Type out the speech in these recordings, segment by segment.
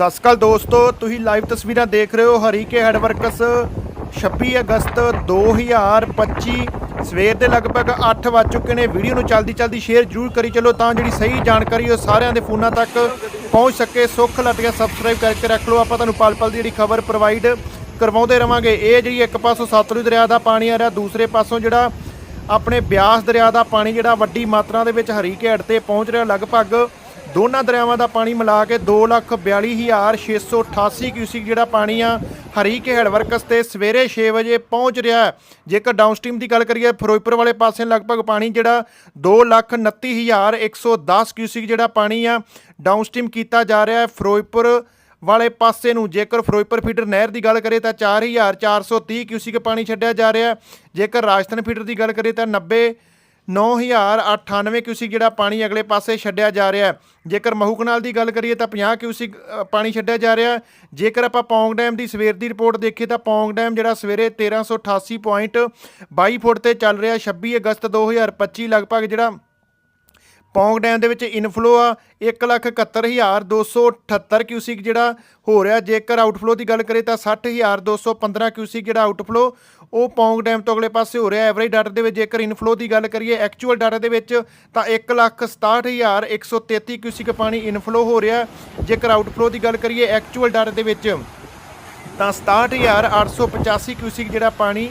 ਸਤਿ ਸ਼੍ਰੀ ਅਕਾਲ ਦੋਸਤੋ, ਤੁਸੀਂ ਲਾਈਵ ਤਸਵੀਰਾਂ ਦੇਖ ਰਹੇ ਹੋ ਹਰੀਕੇ ਹੈਡ ਵਰਕਸ 26 ਅਗਸਤ 2025 ਸਵੇਰ ਦੇ ਲਗਭਗ 8 ਵੱਜ ਚੁੱਕੇ ਨੇ। ਵੀਡੀਓ ਨੂੰ ਚਲਦੀ ਚਲਦੀ ਸ਼ੇਅਰ ਜ਼ਰੂਰ ਕਰੀ ਚਲੋ ਤਾਂ ਜਿਹੜੀ ਸਹੀ ਜਾਣਕਾਰੀ ਉਹ ਸਾਰਿਆਂ ਦੇ ਫੋਨਾਂ ਤੱਕ ਪਹੁੰਚ ਸਕੇ। ਸੁੱਖ ਲੱਟ ਗਿਆ ਸਬਸਕ੍ਰਾਈਬ ਕਰਕੇ ਰੱਖ ਲਓ। ਆਪਾਂ ਤੁਹਾਨੂੰ ਪਲ ਪਲ ਦੀ ਜਿਹੜੀ ਖਬਰ ਪ੍ਰੋਵਾਈਡ ਕਰਵਾਉਂਦੇ ਰਵਾਂਗੇ। ਇਹ ਜਿਹੜੀ ਇੱਕ ਪਾਸੋਂ ਸਤਲੁਜ ਦਰਿਆ ਦਾ ਪਾਣੀ ਆ ਰਿਹਾ, ਦੂਸਰੇ ਪਾਸੋਂ ਜਿਹੜਾ ਆਪਣੇ ਬਿਆਸ ਦਰਿਆ ਦਾ ਪਾਣੀ ਜਿਹੜਾ ਵੱਡੀ ਮਾਤਰਾ ਦੇ ਵਿੱਚ ਹਰੀਕੇ ਹੈਡ ਤੇ ਪਹੁੰਚ ਰਿਹਾ, ਲਗਭਗ ਦੋਨਾਂ ਦਰਿਆਵਾਂ ਦਾ ਪਾਣੀ ਮਿਲਾ ਕੇ 242688 ਕਿਊਸਿਕ ਜਿਹੜਾ ਪਾਣੀ ਆ ਹਰੀਕੇ ਹੈਡ ਵਰਕਸ ਤੇ ਸਵੇਰੇ 6 ਵਜੇ ਪਹੁੰਚ ਰਿਹਾ ਹੈ। ਜੇਕਰ ਡਾਊਨਸਟ੍ਰੀਮ ਦੀ ਗੱਲ ਕਰੀਏ, ਫਿਰੋਜ਼ਪੁਰ ਵਾਲੇ ਪਾਸੇ ਲਗਭਗ ਪਾਣੀ ਜਿਹੜਾ 229110 ਕਿਊਸਿਕ ਜਿਹੜਾ ਪਾਣੀ ਆ ਡਾਊਨਸਟ੍ਰੀਮ ਕੀਤਾ ਜਾ ਰਿਹਾ ਹੈ ਫਿਰੋਜ਼ਪੁਰ ਵਾਲੇ ਪਾਸੇ ਨੂੰ। ਜੇਕਰ ਫਿਰੋਜ਼ਪੁਰ ਫੀਡਰ ਨਹਿਰ ਦੀ ਗੱਲ ਕਰੀਏ, ਤਾਂ 4430 ਕਿਊਸਿਕ ਪਾਣੀ ਛੱਡਿਆ ਜਾ ਰਿਹਾ ਜੇਕਰ ਰਾਜਸਥਾਨ ਫੀਡਰ ਦੀ ਗੱਲ ਕਰੀਏ, ਤਾਂ 90 9098 ਕਿਊਸਿਕ ਜਿਹੜਾ ਪਾਣੀ ਅਗਲੇ ਪਾਸੇ ਛੱਡਿਆ ਜਾ ਰਿਹਾ ਹੈ। ਜੇਕਰ ਮਹੂ ਕਨਾਲ ਦੀ ਗੱਲ ਕਰੀਏ ਤਾਂ 50 ਕਿਊਸਿਕ ਪਾਣੀ ਛੱਡਿਆ ਜਾ ਰਿਹਾ ਹੈ। ਜੇਕਰ ਆਪਾਂ ਪੌਂਗ ਡੈਮ ਦੀ ਸਵੇਰ ਦੀ ਰਿਪੋਰਟ ਦੇਖੀਏ ਤਾਂ ਪੌਂਗ ਡੈਮ ਜਿਹੜਾ ਸਵੇਰੇ 1388.22 ਫੁੱਟ ਤੇ ਚੱਲ ਰਿਹਾ 26 ਅਗਸਤ 2025 ਲਗਭਗ ਜਿਹੜਾ ਪੌਂਗ ਡੈਮ ਦੇ ਵਿੱਚ ਇਨਫਲੋ ਆ 171278 ਕਿਊਸਿਕ ਜਿਹੜਾ ਹੋ ਰਿਹਾ। ਜੇਕਰ ਆਊਟਫਲੋ ਦੀ ਗੱਲ ਕਰੀਏ ਤਾਂ 60215 ਕਿਊਸਿਕ ਜਿਹੜਾ ਆਊਟਫਲੋ, ਉਹ ਪੌਂਗ ਡੈਮ ਤੋਂ ਅਗਲੇ ਪਾਸੇ ਹੋ ਰਿਹਾ। ਐਵਰੇਜ ਡਾਟਾ ਦੇ ਵਿੱਚ ਜੇਕਰ ਇਨਫਲੋ ਦੀ ਗੱਲ ਕਰੀਏ, ਐਕਚੁਅਲ ਡਾਟਾ ਦੇ ਵਿੱਚ ਤਾਂ 167133 ਕਿਊਸਿਕ ਪਾਣੀ ਇਨਫਲੋ ਹੋ ਰਿਹਾ। ਜੇਕਰ ਆਊਟਫਲੋ ਦੀ ਗੱਲ ਕਰੀਏ, ਐਕਚੁਅਲ ਡਾਟਾ ਦੇ ਵਿੱਚ ਤਾਂ 67885 ਕਿਊਸਿਕ ਜਿਹੜਾ ਪਾਣੀ,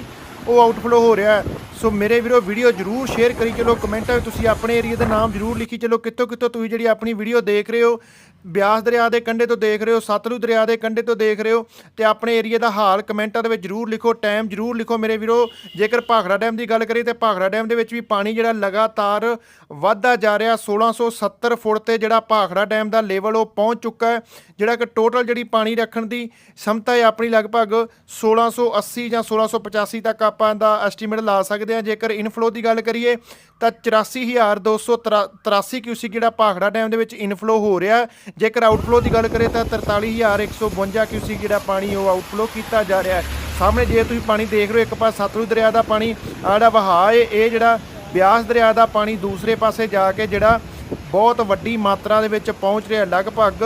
ਉਹ ਆਊਟਫਲੋ ਹੋ ਰਿਹਾ। ਸੋ ਮੇਰੇ ਵੀਰੋ ਵੀਡੀਓ ਜਰੂਰ ਸ਼ੇਅਰ ਕਰੀ ਚਲੋ, ਕਮੈਂਟਾਂ ਵਿੱਚ ਤੁਸੀਂ ਆਪਣੇ ਏਰੀਆ ਦਾ ਨਾਮ ਜਰੂਰ ਲਿਖੀ ਚਲੋ ਕਿੱਥੋਂ ਕਿੱਥੋਂ ਤੁਸੀਂ ਜਿਹੜੀ ਆਪਣੀ ਵੀਡੀਓ ਦੇਖ ਰਹੇ ਹੋ। ਬਿਆਸ ਦਰਿਆ ਦੇ ਕੰਢੇ ਤੋਂ ਦੇਖ ਰਹੇ ਹੋ, ਸਤਲੁਜ ਦਰਿਆ ਦੇ ਕੰਢੇ ਤੋਂ ਦੇਖ ਰਹੇ ਹੋ ਤੇ ਆਪਣੇ ਏਰੀਆ ਦਾ ਹਾਲ ਕਮੈਂਟਾਂ ਦੇ ਵਿੱਚ ਜਰੂਰ ਲਿਖੋ, ਟਾਈਮ ਜਰੂਰ ਲਿਖੋ ਮੇਰੇ ਵੀਰੋ। ਜੇਕਰ ਭਾਖੜਾ ਡੈਮ ਦੀ ਗੱਲ ਕਰੀਏ ਤੇ ਭਾਖੜਾ ਡੈਮ ਦੇ ਵਿੱਚ ਵੀ ਪਾਣੀ ਜਿਹੜਾ ਲਗਾਤਾਰ ਵੱਧਦਾ ਜਾ ਰਿਹਾ 1670 ਫੁੱਟ ਤੇ ਜਿਹੜਾ ਭਾਖੜਾ ਡੈਮ ਦਾ ਲੈਵਲ ਉਹ ਪਹੁੰਚ ਚੁੱਕਾ ਹੈ, ਜਿਹੜਾ ਕਿ ਟੋਟਲ ਜਿਹੜੀ ਪਾਣੀ ਰੱਖਣ ਦੀ ਸਮਤਾ ਹੈ ਆਪਣੀ ਲਗਭਗ 1680 ਜਾਂ 1685 ਤੱਕ ਆਪਾਂ ਦਾ ਐਸਟੀਮੇਟ ਲਾ ਸਕਦੇ ਹਾਂ। ਜੇਕਰ ਇਨਫਲੋ ਦੀ ਗੱਲ ਕਰੀਏ ਤਾਂ 84283 ਕਿਊਸਿਕ ਜਿਹੜਾ ਭਾਖੜਾ ਡੈਮ ਦੇ ਵਿੱਚ ਇਨਫਲੋ ਹੋ ਰਿਹਾ ਜੇਕਰ ਆਊਟਫਲੋ ਦੀ ਗੱਲ ਕਰੀਏ ਤਾਂ 43152 ਕਿਊਸਿਕ ਜਿਹੜਾ ਪਾਣੀ ਉਹ ਆਊਟਫਲੋ ਕੀਤਾ ਜਾ ਰਿਹਾ ਹੈ। ਸਾਹਮਣੇ ਜੇ ਤੁਸੀਂ ਪਾਣੀ ਦੇਖ ਰਹੇ ਹੋ, ਇੱਕ ਪਾਸੇ ਸਤਲੁਜ ਦਰਿਆ ਦਾ ਪਾਣੀ, ਆਹ ਜਿਹੜਾ ਵਹਾਅ ਹੈ, ਇਹ ਜਿਹੜਾ ਬਿਆਸ ਦਰਿਆ ਦਾ ਪਾਣੀ ਦੂਸਰੇ ਪਾਸੇ ਜਾ ਕੇ ਜਿਹੜਾ ਬਹੁਤ ਵੱਡੀ ਮਾਤਰਾ ਦੇ ਵਿੱਚ ਪਹੁੰਚ ਰਿਹਾ ਲਗਭਗ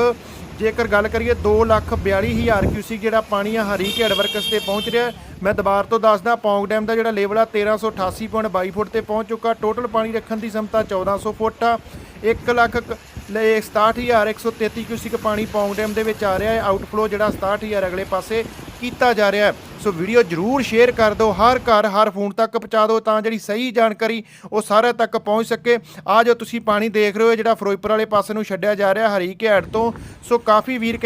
ਜੇਕਰ ਗੱਲ ਕਰੀਏ 242000 ਕਿਊਸਿਕ ਜਿਹੜਾ ਪਾਣੀ ਆ, ਹਰੀ ਹਰੀਕੇ ਵਰਕਸ ਤੇ ਪਹੁੰਚ ਰਿਹਾ ਮੈਂ ਦੁਬਾਰ ਤੋਂ ਦੱਸਦਾ, ਪੌਂਗ ਡੈਮ ਦਾ ਜਿਹੜਾ ਲੈਵਲ ਆ 1388.22 ਫੁੱਟ ਤੇ ਪਹੁੰਚ ਚੁੱਕਾ। ਟੋਟਲ ਪਾਣੀ ਰੱਖਣ ਦੀ ਸਮਤਾ 1400 ਫੁੱਟ ਆ। 1 ਲੱਖ ਕ- ਲੈ 67133 ਕਿਊਸਿਕ ਪਾਣੀ ਪੌਂਗ ਡੈਮ ਦੇ ਵਿੱਚ ਆ ਰਿਹਾ ਹੈ। ਆਊਟਫਲੋ ਜਿਹੜਾ 67000 ਅਗਲੇ ਪਾਸੇ ਕੀਤਾ ਜਾ ਰਿਹਾ ਹੈ। ਸੋ ਵੀਡੀਓ ਜਰੂਰ ਸ਼ੇਅਰ ਕਰ ਦਿਓ। ਹਰ ਘਰ, ਹਰ ਫੋਨ ਤੱਕ ਪਹੁੰਚਾ ਦਿਓ ਤਾਂ ਜਿਹੜੀ ਸਹੀ ਜਾਣਕਾਰੀ ਉਹ ਸਾਰਿਆਂ ਤੱਕ ਪਹੁੰਚ ਸਕੇ। ਆ ਜੋ ਤੁਸੀਂ ਪਾਣੀ ਦੇਖ ਰਹੇ ਹੋ ਜਿਹੜਾ ਫਿਰੋਜ਼ਪੁਰ ਵਾਲੇ ਪਾਸੇ ਨੂੰ ਛੱਡਿਆ ਜਾ ਰਿਹਾ ਹਰੀਕੇ ਹੈਡ ਤੋਂ। ਸੋ ਕਾਫੀ ਵੀਰ